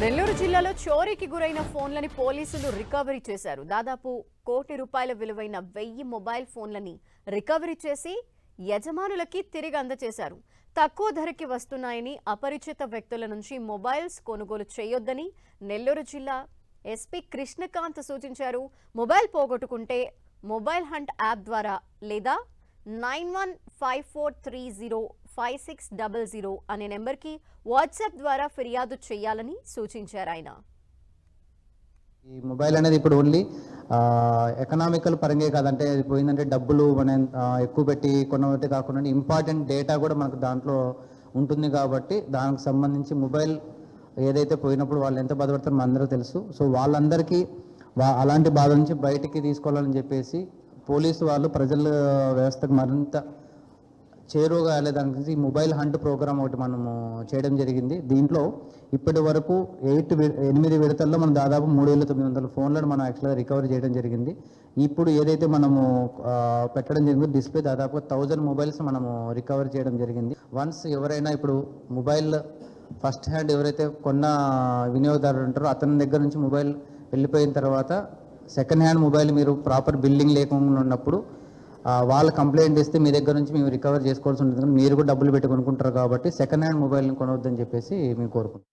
నెల్లూరు జిల్లాలో చోరీకి గురైన ఫోన్లని పోలీసులు రికవరీ చేశారు. దాదాపు కోటి రూపాయల విలువైన వెయ్యి మొబైల్ ఫోన్లని రికవరీ చేసి యజమానులకి తిరిగి అందజేశారు. తక్కువ ధరకి వస్తున్నాయని అపరిచిత వ్యక్తుల నుంచి మొబైల్స్ కొనుగోలు చేయొద్దని నెల్లూరు జిల్లా ఎస్పీ కృష్ణకాంత్ సూచించారు. మొబైల్ పోగొట్టుకుంటే మొబైల్ హంట్ యాప్ ద్వారా లేదా nine one five four three zero five six double zero అనే నెంబర్కి వాట్సాప్ ద్వారా ఫిర్యాదు చేయాలని సూచించారు ఆయన. ఈ మొబైల్ అనేది ఇప్పుడు ఓన్లీ ఎకనామికల్ పరంగా కాదంటే అది పోయిందంటే డబ్బులు మన ఎక్కువ పెట్టి కొనబట్టి కాకుండా ఇంపార్టెంట్ డేటా కూడా మనకు దాంట్లో ఉంటుంది కాబట్టి దానికి సంబంధించి మొబైల్ ఏదైతే పోయినప్పుడు వాళ్ళు ఎంత బాధపడతారో అందరూ తెలుసు. సో వాళ్ళందరికీ అలాంటి బాధ నుంచి బయటికి తీసుకోవాలని చెప్పేసి పోలీసు వాళ్ళు ప్రజల వ్యవస్థకు మరింత చేరువగా వెళ్ళేదానికి మొబైల్ హంట్ ప్రోగ్రామ్ ఒకటి మనము చేయడం జరిగింది. దీంట్లో ఇప్పటి వరకు ఎయిట్ ఎనిమిది విడతల్లో మనం దాదాపు మూడు వేల తొమ్మిది వందల ఫోన్లను మనం యాక్చువల్గా రికవరీ చేయడం జరిగింది. ఇప్పుడు ఏదైతే మనము పెట్టడం జరిగిందో డిస్ప్లే దాదాపు థౌజండ్ మొబైల్స్ మనము రికవర్ చేయడం జరిగింది. వన్స్ ఎవరైనా ఇప్పుడు మొబైల్ ఫస్ట్ హ్యాండ్ ఎవరైతే కొన్న వినియోగదారులు ఉంటారో అతని దగ్గర నుంచి మొబైల్ వెళ్ళిపోయిన తర్వాత సెకండ్ హ్యాండ్ మొబైల్ మీరు ప్రాపర్ బిల్డింగ్ లేకుండా ఉన్నప్పుడు వాళ్ళు కంప్లైంట్ ఇస్తే మీ దగ్గర నుంచి మేము రికవర్ చేసుకోవాల్సి ఉంటుంది. మీరు కూడా డబ్బులు పెట్టి కొనుక్కుంటారు కాబట్టి సెకండ్ హ్యాండ్ మొబైల్ని కొనవద్దని చెప్పేసి మేము కోరుకుంటాం